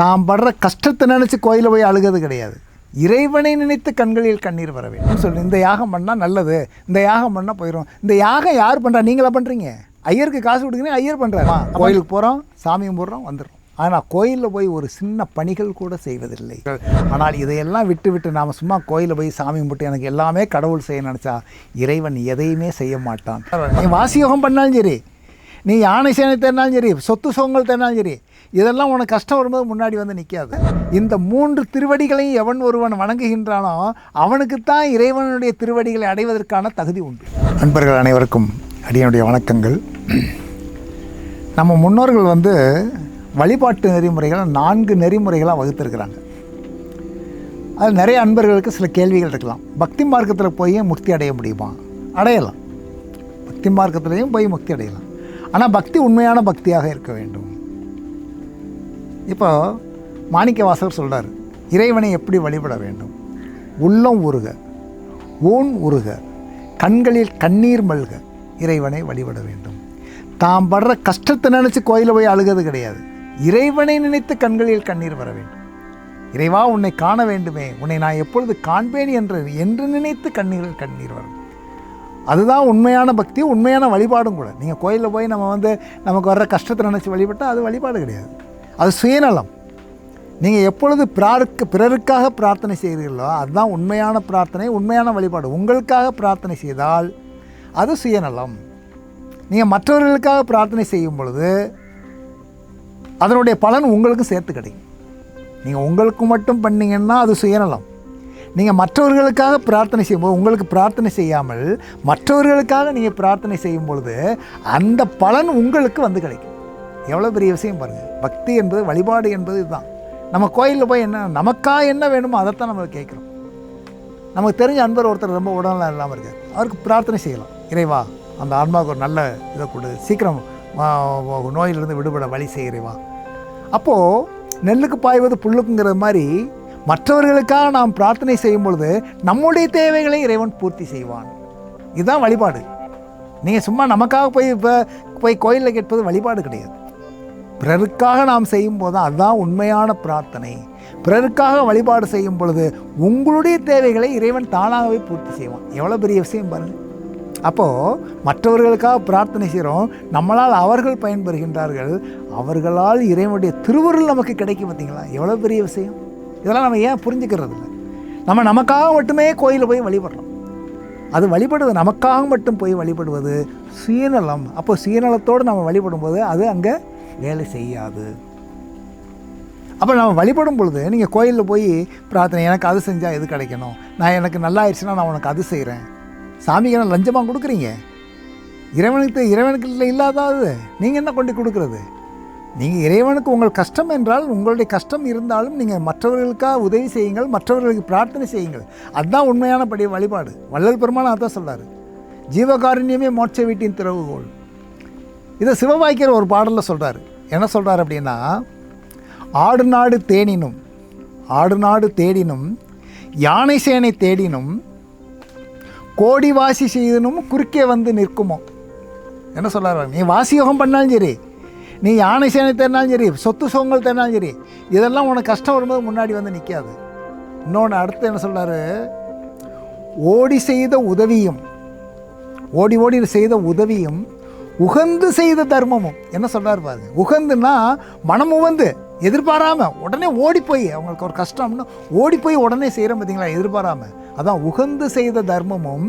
தாம் படுற கஷ்டத்தை நினச்சி கோயிலில் போய் அழுகிறது கிடையாது. இறைவனை நினைத்து கண்களில் கண்ணீர் வர வேண்டும். சொல்லு இந்த யாகம் பண்ணால் நல்லது இந்த யாகம் பண்ணால் போயிடும் இந்த யாகம் யார் பண்ணுறா நீங்களா பண்ணுறீங்க ஐயருக்கு காசு கொடுக்குறீங்க ஐயர் பண்ணுறாரு கோயிலுக்கு போகிறோம் சாமி கும்பிட்றோம் வந்துடுறோம். ஆனால் கோயிலில் போய் ஒரு சின்ன பணிகள் கூட செய்வதில்லை. ஆனால் இதையெல்லாம் விட்டு விட்டு நாம் சும்மா கோயிலில் போய் சாமி கும்பிட்டு எனக்கு எல்லாமே கடவுள் செய்ய நினச்சா இறைவன் எதையுமே செய்ய மாட்டான். நீ வாசியோகம் பண்ணாலும் சரி நீ யானை சேனை தேர்னாலும் சரி சொத்து சோங்கள் தேர்னாலும் சரி இதெல்லாம் உனக்கு கஷ்டம் வரும்போது முன்னாடி வந்து நிற்காது இந்த மூன்று திருவடிகளையும் எவன் ஒருவன் வணங்குகின்றானோ அவனுக்குத்தான் இறைவனுடைய திருவடிகளை அடைவதற்கான தகுதி உண்டு. நண்பர்கள் அனைவருக்கும் அடியனுடைய வணக்கங்கள். நம்ம முன்னோர்கள் வந்து வழிபாட்டு நெறிமுறைகளை நான்கு நெறிமுறைகளாக வகுத்திருக்கிறாங்க. அது நிறைய அன்பர்களுக்கு சில கேள்விகள் இருக்கலாம். பக்தி மார்க்கத்தில் போய் முக்தி அடைய முடியுமா? அடையலாம். பக்தி மார்க்கத்திலையும் போய் முக்தி அடையலாம். ஆனால் பக்தி உண்மையான பக்தியாக இருக்க வேண்டும். இப்போ மாணிக்கவாசகர் சொல்கிறார் இறைவனை எப்படி வழிபட வேண்டும்? உள்ளம் உருக ஊன் உருக கண்களில் கண்ணீர் மல்க இறைவனை வழிபட வேண்டும். தாம் படுற கஷ்டத்தை நினச்சி கோயிலில் போய் அழுகிறது கிடையாது. இறைவனை நினைத்து கண்களில் கண்ணீர் வர வேண்டும். இறைவா உன்னை காண வேண்டுமே. உன்னை நான் எப்பொழுது காண்பேன் என்று என்று நினைத்து கண்ணீரில் கண்ணீர் வரும். அதுதான் உண்மையான பக்தி உண்மையான வழிபாடும் கூட. நீங்கள் கோயிலில் போய் நம்ம வந்து நமக்கு வர்ற கஷ்டத்தை நினச்சி வழிபட்டால் அது வழிபாடு கிடையாது. அது சுயநலம். நீங்கள் எப்பொழுது பிறாருக்கு பிறருக்காக பிரார்த்தனை செய்கிறீர்களோ அதுதான் உண்மையான பிரார்த்தனை உண்மையான வழிபாடு. உங்களுக்காக பிரார்த்தனை செய்தால் அது சுயநலம். நீங்கள் மற்றவர்களுக்காக பிரார்த்தனை செய்யும் பொழுது அதனுடைய பலன் உங்களுக்கும் சேர்த்து கிடைக்கும். நீங்கள் உங்களுக்கு மட்டும் பண்ணீங்கன்னா அது சுயநலம். நீங்கள் மற்றவர்களுக்காக பிரார்த்தனை செய்யும்போது உங்களுக்கு பிரார்த்தனை செய்யாமல் மற்றவர்களுக்காக நீங்கள் பிரார்த்தனை செய்யும் பொழுது அந்த பலன் உங்களுக்கு வந்து கிடைக்கும். எவ்வளோ பெரிய விஷயம் பாருங்கள் பக்தி என்பது வழிபாடு என்பது இதுதான். நம்ம கோயிலில் போய் என்ன நமக்காக என்ன வேணுமோ அதைத்தான் நம்ம கேட்குறோம். நமக்கு தெரிஞ்ச அன்பர் ஒருத்தர் ரொம்ப உடல்நலம் இல்லாமல் இருக்கார். அவருக்கு பிரார்த்தனை செய்யலாம். இறைவா அந்த ஆன்மாவுக்கு ஒரு நல்ல இதை கொடு. சீக்கிரம் நோயிலிருந்து விடுபட வழி செய்கிறேவா அப்போது நெல்லுக்கு பாய்வது புல்லுக்குங்கிற மாதிரி மற்றவர்களுக்காக நாம் பிரார்த்தனை செய்யும் பொழுது நம்முடைய தேவைகளை இறைவன் பூர்த்தி செய்வான். இதுதான் வழிபாடு. நீங்கள் சும்மா நமக்காக போய் இப்போ போய் கோயிலில் கேட்பது வழிபாடு கிடையாது. பிறருக்காக நாம் செய்யும் போது அதுதான் உண்மையான பிரார்த்தனை. பிறருக்காக வழிபாடு செய்யும் பொழுது உங்களுடைய தேவைகளை இறைவன் தானாகவே பூர்த்தி செய்வான். எவ்வளோ பெரிய விஷயம் பாருங்கள் அப்போது மற்றவர்களுக்காக பிரார்த்தனை செய்கிறோம் நம்மளால் அவர்கள் பயன்பெறுகின்றார்கள். அவர்களால் இறைவனுடைய திருவருள் நமக்கு கிடைக்கும் பார்த்தீங்களா? எவ்வளோ பெரிய விஷயம். இதெல்லாம் நம்ம ஏன் புரிஞ்சுக்கிறது இல்லை? நம்ம நமக்காக மட்டுமே கோயிலில் போய் வழிபடுறோம். அது வழிபடுவது நமக்காக மட்டும் போய் வழிபடுவது சுயநலம். அப்போ சுயநலத்தோடு நம்ம வழிபடும்போது அது அங்கே வேலை செய்யாது. அப்போ நம்ம வழிபடும் பொழுது நீங்கள் கோயிலில் போய் பிரார்த்தனை எனக்கு அது செஞ்சால் இது கிடைக்கணும்? நான் எனக்கு நல்லா ஆயிடுச்சுன்னா நான் உனக்கு அது செய்கிறேன் சாமிக்கு நான் லஞ்சமாக கொடுக்குறீங்க? இறைவனுக்கு இறைவனுக்கு இல்லை இல்லாதாது. நீங்கள் என்ன கொண்டு கொடுக்குறது? நீங்கள் இறைவனுக்கு உங்கள் கஷ்டம் என்றால் உங்களுடைய கஷ்டம் இருந்தாலும் நீங்கள் மற்றவர்களுக்காக உதவி செய்யுங்கள் மற்றவர்களுக்கு பிரார்த்தனை செய்யுங்கள். அதுதான் உண்மையான படி வழிபாடு. வள்ளல் பெருமான் அதான் சொல்கிறார் ஜீவகாருண்யமே மோட்ச வீட்டின் திறவுகோள். இதை சிவபாய்க்கர் ஒரு பாடலில் சொல்கிறார் என்ன சொல்கிறார் அப்படின்னா ஆடு நாடு தேனினும் ஆடு நாடு தேடினும் யானை சேனை தேடினும் கோடி வாசி செய்தனும் குறுக்கே வந்து நிற்குமோ? என்ன சொல்கிறார் நீ வாசி யோகம் பண்ணாலும் சரி நீ யானை சேனை தேடினாலும் சரி சொத்து சோகங்கள் தேடினாலும் சரி இதெல்லாம் உனக்கு கஷ்டம் வரும்போது முன்னாடி வந்து நிற்காது. இன்னொன்று அடுத்து என்ன சொல்கிறாரு ஓடி செய்த உதவியும் ஓடி ஓடி செய்த உதவியும் உகந்து செய்த தர்மமும். என்ன சொல்கிறார் பாருங்க. உகந்துன்னா மனம் உகந்து எதிர்பாராமல் உடனே ஓடி போய் அவங்களுக்கு ஒரு கஷ்டம்னு ஓடி போய் உடனே செய்கிறோம் பார்த்தீங்களா? எதிர்பாராமல் அதான் உகந்து செய்த தர்மமும்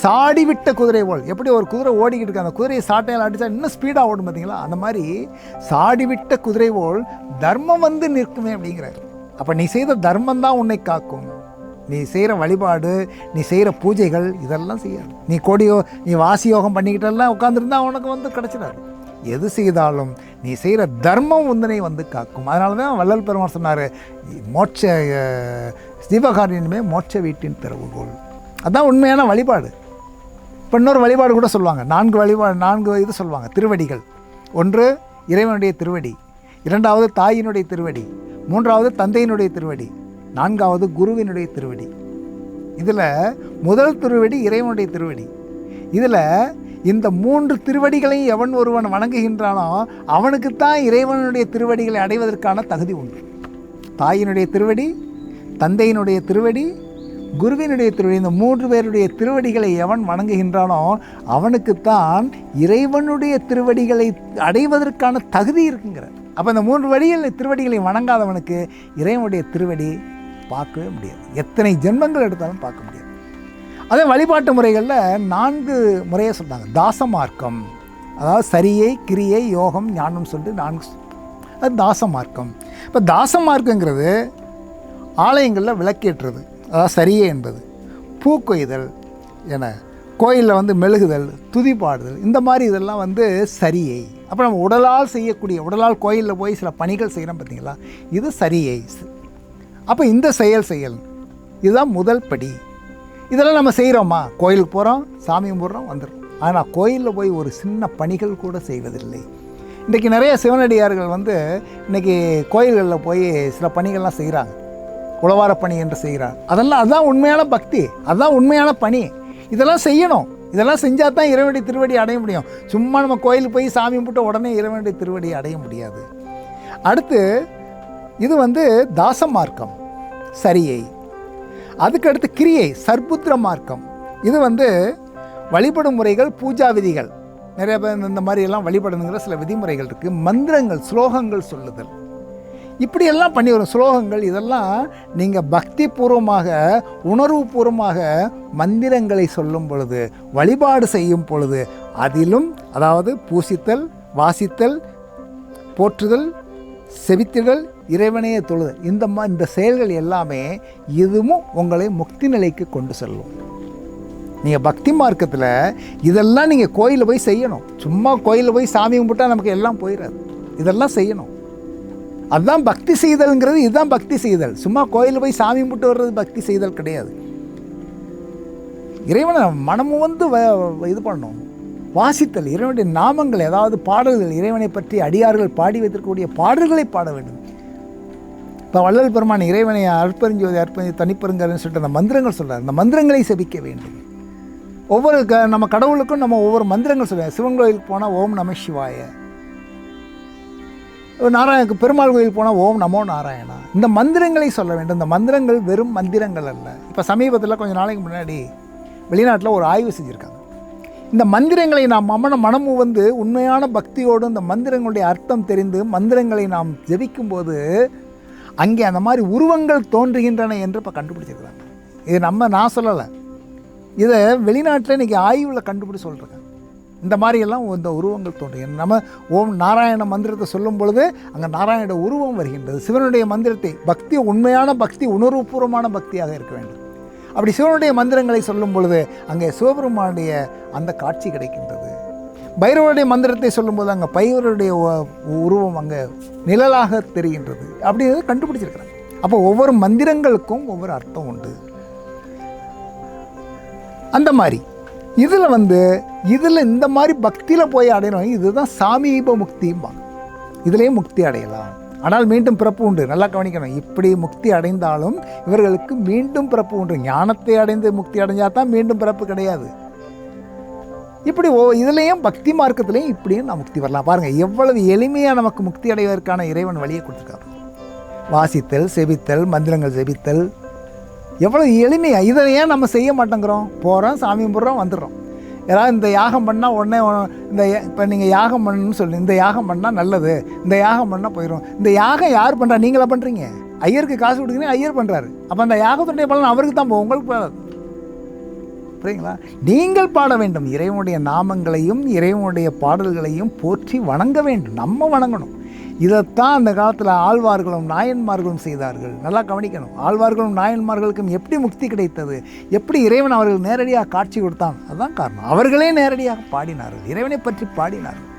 சாடிவிட்ட குதிரை போல் எப்படி ஒரு குதிரை ஓடிக்கிட்டு இருக்கு? அந்த குதிரையை சாட்டையால் அடித்தா இன்னும் ஸ்பீடாக ஓடும் பார்த்தீங்களா? அந்த மாதிரி சாடிவிட்ட குதிரை போல் தர்மம் வந்து நிற்குமே அப்படிங்கிறார். அப்போ நீ செய்த தர்மம் தான் உன்னை காக்கும். நீ செய்கிற வழிபாடு நீ செய்கிற பூஜைகள் இதெல்லாம் செய்யாது. நீ கொடியோ நீ வாசி யோகம் பண்ணிக்கிட்டெல்லாம் உட்காந்துருந்தா உனக்கு வந்து கிடச்சிடாது. எது செய்தாலும் நீ செய்கிற தர்மம் உந்தனை வந்து காக்கும். அதனால தான் வள்ளல் பெருமாள் சொன்னார் மோட்ச சிவகாரியனுமே மோட்ச வீட்டின் பிறவுகோள். அதுதான் உண்மையான வழிபாடு. இப்போ இன்னொரு வழிபாடு கூட சொல்லுவாங்க. நான்கு வழிபாடு நான்கு இது சொல்லுவாங்க. திருவடிகள். ஒன்று இறைவனுடைய திருவடி. இரண்டாவது தாயினுடைய திருவடி. மூன்றாவது தந்தையினுடைய திருவடி. நான்காவது குருவினுடைய திருவடி. இதில் முதல் திருவடி இறைவனுடைய திருவடி. இதில் இந்த மூன்று திருவடிகளையும் எவன் ஒருவன் வணங்குகின்றானோ அவனுக்குத்தான் இறைவனுடைய திருவடிகளை அடைவதற்கான தகுதி உண்டு. தாயினுடைய திருவடி தந்தையினுடைய திருவடி குருவினுடைய திருவடி இந்த மூன்று பேருடைய திருவடிகளை எவன் வணங்குகின்றானோ அவனுக்குத்தான் இறைவனுடைய திருவடிகளை அடைவதற்கான தகுதி இருக்குங்கிற. அப்போ இந்த மூன்று வழிகள் திருவடிகளை வணங்காதவனுக்கு இறைவனுடைய திருவடி பார்க்கவே முடியாது. எத்தனை ஜென்மங்கள் எடுத்தாலும் பார்க்க முடியாது. அதே வழிபாட்டு முறைகளில் நான்கு முறையை சொல்கிறாங்க தாச மார்க்கம். அதாவது சரியை கிரியை யோகம் ஞானம் சொல்லிட்டு நான்கு அது தாச மார்க்கம். இப்போ தாச மார்க்கங்கிறது ஆலயங்களில் விளக்கேற்றுறது. அதாவது சரியே என்பது. கொய்தல் என கோயிலில் வந்து மெழுகுதல் துதி பாடுதல் இந்த மாதிரி இதெல்லாம் வந்து சரியை. அப்போ நம்ம உடலால் செய்யக்கூடிய உடலால் கோயிலில் போய் சில பணிகள் செய்கிறோம் பார்த்தீங்களா இது சரியை. அப்போ இந்த செயல் செயல். இதுதான் முதல் படி. இதெல்லாம் நம்ம செய்கிறோமா கோயிலுக்கு போகிறோம் சாமி கும்பிட்றோம் வந்துடுறோம். ஆனால் கோயிலில் போய் ஒரு சின்ன பணிகள் கூட செய்வதில்லை. இன்றைக்கி நிறைய சிவனடியார்கள் வந்து இன்றைக்கி கோயில்களில் போய் சில பணிகள்லாம் செய்கிறாங்க உழவார பணி என்று செய்கிறாங்க அதெல்லாம் அதுதான் உண்மையான பக்தி. அதுதான் உண்மையான பணி. இதெல்லாம் செய்யணும். இதெல்லாம் செஞ்சால் தான் இறைவனுடைய திருவடி அடைய முடியும். சும்மா நம்ம கோயிலுக்கு போய் சாமி கும்பிட்டு உடனே இறைவனுடைய திருவடி அடைய முடியாது. அடுத்து இது வந்து தாச மார்க்கம் சரியை. அதுக்கடுத்து கிரியை சர்புத்திர மார்க்கம் இது வந்து வழிபடும் முறைகள் பூஜா விதிகள். நிறைய பேர் இந்த மாதிரி எல்லாம் வழிபடணுங்கிற சில விதிமுறைகள் இருக்குது மந்திரங்கள் ஸ்லோகங்கள் சொல்லுதல். இப்படியெல்லாம் பண்ணி வரும் ஸ்லோகங்கள் இதெல்லாம் நீங்கள் பக்தி பூர்வமாக உணர்வுபூர்வமாக மந்திரங்களை சொல்லும் பொழுது வழிபாடு செய்யும் பொழுது அதிலும் அதாவது பூசித்தல் வாசித்தல் போற்றுதல் செவித்திடல் இறைவனையே தொழுதல் இந்த மா இந்த செயல்கள் எல்லாமே இதுவும் உங்களை முக்தி நிலைக்கு கொண்டு செல்லும். நீங்கள் பக்தி மார்க்கத்தில் இதெல்லாம் நீங்கள் கோயிலில் போய் செய்யணும். சும்மா கோயிலில் போய் சாமி கும்பிட்டா நமக்கு எல்லாம் போயிடாது இதெல்லாம் செய்யணும். அதுதான் பக்தி செய்தல்ங்கிறது இதுதான் பக்தி செய்தல். சும்மா கோயிலில் போய் சாமி கும்பிட்டு வர்றது பக்தி செய்தல் கிடையாது. இறைவனை மனமும் வந்து வ- இது பண்ணணும். வாசித்தல் இறைவனுடைய நாமங்கள் ஏதாவது பாடல்கள் இறைவனை பற்றி அடியார்கள் பாடி வைத்திருக்கக்கூடிய பாடல்களை பாட வேண்டும். இப்போ வள்ளல் பெருமான் இறைவனை அற்பறிஞ்சோதி அற்பறிஞ்சு தனிப்பெருங்கன்னு சொல்லிட்டு அந்த மந்திரங்கள் சொல்கிறார் அந்த மந்திரங்களை செபிக்க வேண்டும். ஒவ்வொரு க நம்ம கடவுளுக்கும் நம்ம ஒவ்வொரு மந்திரங்கள் சொல்லுவோம் சிவன் கோயிலுக்கு போனால் ஓம் நம சிவாய. நாராயண பெருமாள் கோயில் போனால் ஓம் நமோ நாராயணா. இந்த மந்திரங்களை சொல்ல வேண்டும். இந்த மந்திரங்கள் வெறும் மந்திரங்கள் அல்ல. இப்போ சமீபத்தில் கொஞ்ச நாளைக்கு முன்னாடி வெளிநாட்டில் ஒரு ஆய்வு செஞ்சுருக்காங்க. இந்த மந்திரங்களை நாம் மமன மனமும் வந்து உண்மையான பக்தியோடு இந்த மந்திரங்களுடைய அர்த்தம் தெரிந்து மந்திரங்களை நாம் ஜெபிக்கும்போது அங்கே அந்த மாதிரி உருவங்கள் தோன்றுகின்றன என்று இப்போ கண்டுபிடிச்சிருக்கிறாங்க. இது நம்ம நான் சொல்லலை. இதை வெளிநாட்டில் இன்றைக்கி ஆய்வில் கண்டுபிடி சொல்கிறேன் இந்த மாதிரியெல்லாம் இந்த உருவங்கள் தோன்றுகிறது நம்ம ஓம் நாராயண மந்திரத்தை சொல்லும் பொழுது அங்கே நாராயணோட உருவம் வருகின்றது. சிவனுடைய மந்திரத்தை பக்தி உண்மையான பக்தி உணர்வுபூர்வமான பக்தியாக இருக்க வேண்டும். அப்படி சிவனுடைய மந்திரங்களை சொல்லும் பொழுது அங்கே சிவபெருமானுடைய அந்த காட்சி கிடைக்கின்றது. பைரவருடைய மந்திரத்தை சொல்லும்போது அங்கே பைரவருடைய உ- உருவம் அங்கே நிழலாக தெரிகின்றது. அப்படிங்கிறது கண்டுபிடிச்சிருக்கிறாங்க அப்போ ஒவ்வொரு மந்திரங்களுக்கும் ஒவ்வொரு அர்த்தம் உண்டு. அந்த மாதிரி. இதில் வந்து இதில் இந்த மாதிரி பக்தியில் போய் அடையணும் இதுதான் சாமீப முக்திம்பாங்க. இதுலேயும் முக்தி அடையலாம். ஆனால் மீண்டும் பிறப்பு உண்டு. நல்லா கவனிக்கணும். இப்படி முக்தி அடைந்தாலும் இவர்களுக்கு மீண்டும் பிறப்பு உண்டு. ஞானத்தை அடைந்து முக்தி அடைஞ்சால் தான் மீண்டும் பிறப்பு கிடையாது. இப்படி ஓ இதுலேயும் பக்தி மார்க்கத்துலேயும் இப்படியும் நான் முக்தி வரலாம். பாருங்கள் எவ்வளவு எளிமையாக நமக்கு முக்தி அடைவதற்கான இறைவன் வழியை கொடுத்துருக்காரு. வாசித்தல் செபித்தல் மந்திரங்கள் செபித்தல் எவ்வளோ எளிமையாக இதை ஏன் நம்ம செய்ய மாட்டேங்கிறோம்? போகிறோம் சாமி கும்பிட்றோம் வந்துடுறோம். ஏதாவது இந்த யாகம் பண்ணால் உடனே இந்த இப்போ நீங்கள் யாகம் பண்ணணும்னு சொல்லி. இந்த யாகம் பண்ணால் நல்லது. இந்த யாகம் பண்ணால் போயிடும் இந்த யாகம் யார் பண்ணுறா நீங்களா பண்ணுறீங்க ஐயருக்கு காசு கொடுக்குறீங்க ஐயர் பண்ணுறாரு அப்போ அந்த யாகத்துடைய பலன் அவருக்கு தான் போகும் உங்களுக்கு போகாது புரியுங்களா நீங்கள் பாட வேண்டும். இறைவனுடைய நாமங்களையும் இறைவனுடைய பாடல்களையும் போற்றி வணங்க வேண்டும். நம்ம வணங்கணும். இதைத்தான் அந்த காலத்தில் ஆழ்வார்களும் நாயன்மார்களும் செய்தார்கள். நல்லா கவனிக்கணும். ஆழ்வார்களும் நாயன்மார்களுக்கும் எப்படி முக்தி கிடைத்தது? எப்படி இறைவன் அவர்கள் நேரடியாக காட்சி கொடுத்தான்? அதுதான் காரணம். அவர்களே நேரடியாக பாடினார்கள். இறைவனை பற்றி பாடினார்கள்.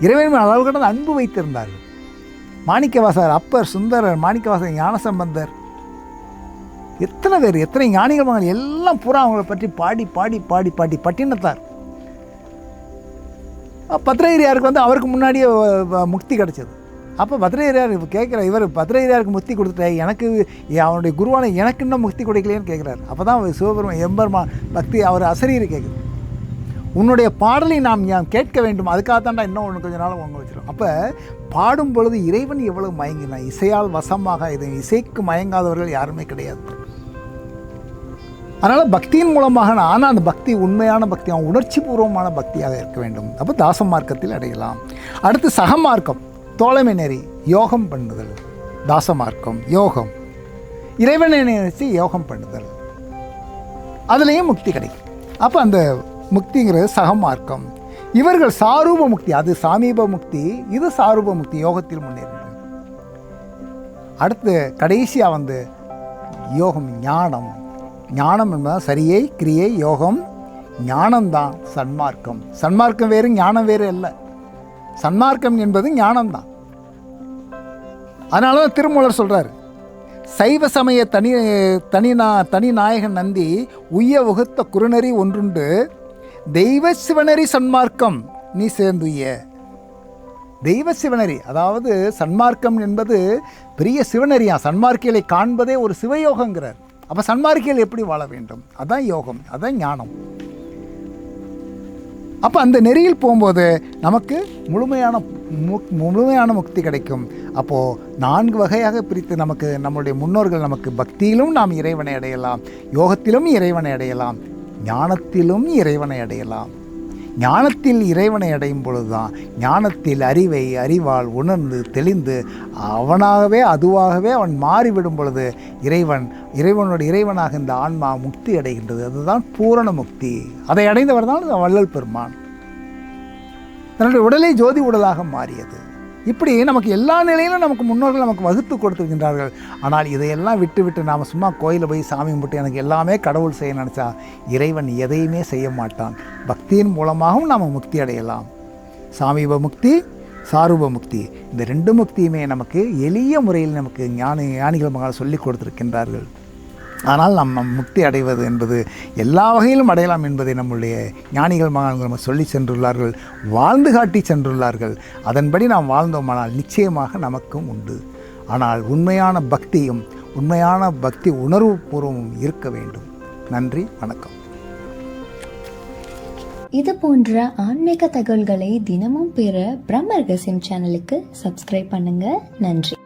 இறைவன் அளவு கடந்த அன்பு வைத்திருந்தார்கள். மாணிக்கவாசர் அப்பர் சுந்தரர் மாணிக்கவாசர் ஞானசம்பந்தர் எத்தனை பேர் எத்தனை ஞானிகள் மகன் எல்லாம் பூரா அவங்கள பற்றி பாடி பாடி பாடி பாடி பட்டினத்தார். பத்ரகிரியாருக்கு வந்து அவருக்கு முன்னாடியே வ- முக்தி கிடைச்சது. அப்போ பத்ரகிரியார் இப்போ கேட்குற இவர் பத்ரகிரியாருக்கு முக்தி கொடுத்துட்டே எனக்கு அவனுடைய குருவான எனக்கு இன்னும் முக்தி கொடுக்கலையேன்னு கேட்குறாரு. அப்போ தான் சிவபெருமான் எம்பெருமா பக்தி அவர் அசரீர் கேட்குது. உன்னுடைய பாடலை நாம் ஏன் கேட்க வேண்டும்? அதுக்காக தாண்டா இன்னும் ஒன்று கொஞ்ச நாள் வாங்க வச்சிடும் அப்போ பாடும் பொழுது இறைவன் எவ்வளவு மயங்கினான்? இசையால் வசமாக இது இசைக்கு மயங்காதவர்கள் யாருமே கிடையாது. அதனால் பக்தியின் மூலமாக ஆனால் அந்த பக்தி உண்மையான பக்தி அவன் உணர்ச்சி பூர்வமான பக்தியாக இருக்க வேண்டும். அப்போ தாச மார்க்கத்தில் அடையலாம். அடுத்து சகமார்க்கம் தோழமை நெறி யோகம் பண்ணுதல். தாச மார்க்கம் யோகம். இறைவனை நினைச்சு யோகம் பண்ணுதல். அதுலேயும் முக்தி கிடைக்கும். அப்போ அந்த முக்திங்கிறது சகமார்க்கம் இவர்கள் சாரூப முக்தி அது சாமீப முக்தி இது சாரூப முக்தி யோகத்தில் முன்னேறுகிறது அடுத்து கடைசியாக வந்து யோகம் ஞானம். ஞானம் என்பது சரியை கிரியை யோகம் ஞானம்தான் சன்மார்க்கம். சன்மார்க்கம் வேறு ஞானம் வேறு அல்ல. சன்மார்க்கம் என்பது ஞானம்தான். அதனால தான் திருமூலர் சொல்கிறார் சைவ சமய தனி தனிநா தனிநாயகன் நந்தி உய்ய வகுத்த குறுநெறி ஒன்றுண்டு தெய்வ சிவனரி சன்மார்க்கம் நீ சேர்ந்துய தெய்வ சிவனரி அதாவது சன்மார்க்கம் என்பது பெரிய சிவனரியா சன்மார்க்கியலை காண்பதே ஒரு சிவயோகங்கிறார். அப்போ சன்மார்க்கியல் எப்படி வாழ வேண்டும்? அதான் யோகம் அதான் ஞானம். அப்போ அந்த நெறியில் போகும்போது நமக்கு முழுமையான மு- முழுமையான முக்தி கிடைக்கும். அப்போது நான்கு வகையாக பிரித்து நமக்கு நம்முடைய முன்னோர்கள் நமக்கு பக்தியிலும் நாம் இறைவனை அடையலாம் யோகத்திலும் இறைவனை அடையலாம் ஞானத்திலும் இறைவனை அடையலாம். ஞானத்தில் இறைவனை அடையும் பொழுதுதான் ஞானத்தில் அறிவை அறிவால் உணர்ந்து தெளிந்து அவனாகவே அதுவாகவே அவன் மாறிவிடும் பொழுது இறைவன் இறைவனோட இறைவனாக இந்த ஆன்மா முக்தி அடைகின்றது. அதுதான் பூரண முக்தி. அதை அடைந்தவர் தான் வள்ளல் பெருமான். தன்னுடைய உடலை ஜோதி உடலாக மாறியது. இப்படி நமக்கு எல்லா நிலையிலும் நமக்கு முன்னோர்கள் நமக்கு வகுத்து கொடுத்துருக்கின்றார்கள். ஆனால் இதையெல்லாம் விட்டு விட்டு நாம் சும்மா கோயிலில் போய் சாமி கும்பிட்டு எனக்கு எல்லாமே கடவுள் செய்ய நினச்சா இறைவன் எதையுமே செய்ய மாட்டான். பக்தியின் மூலமாகவும் நாம் முக்தி அடையலாம். சாமீப முக்தி சாரூப முக்தி. இந்த ரெண்டு முக்தியுமே நமக்கு எளிய முறையில் நமக்கு ஞானி ஞானிகள் மகால் சொல்லிக் கொடுத்துருக்கின்றார்கள். ஆனால் நம் முக்தி அடைவது என்பது எல்லா வகையிலும் அடையலாம் என்பதை நம்முடைய ஞானிகள் மகான்கள் நம்ம சொல்லி சென்றுள்ளார்கள் வாழ்ந்து காட்டி சென்றுள்ளார்கள். அதன்படி நாம் வாழ்ந்தோமானால் நிச்சயமாக நமக்கும் உண்டு. ஆனால் உண்மையான பக்தியும் உண்மையான பக்தி உணர்வு பூர்வமும் இருக்க வேண்டும். நன்றி வணக்கம். இது போன்ற ஆன்மீக தகவல்களை தினமும் பெற பிரம்ம ரகசியம் சேனலுக்கு சப்ஸ்கிரைப் பண்ணுங்க. நன்றி.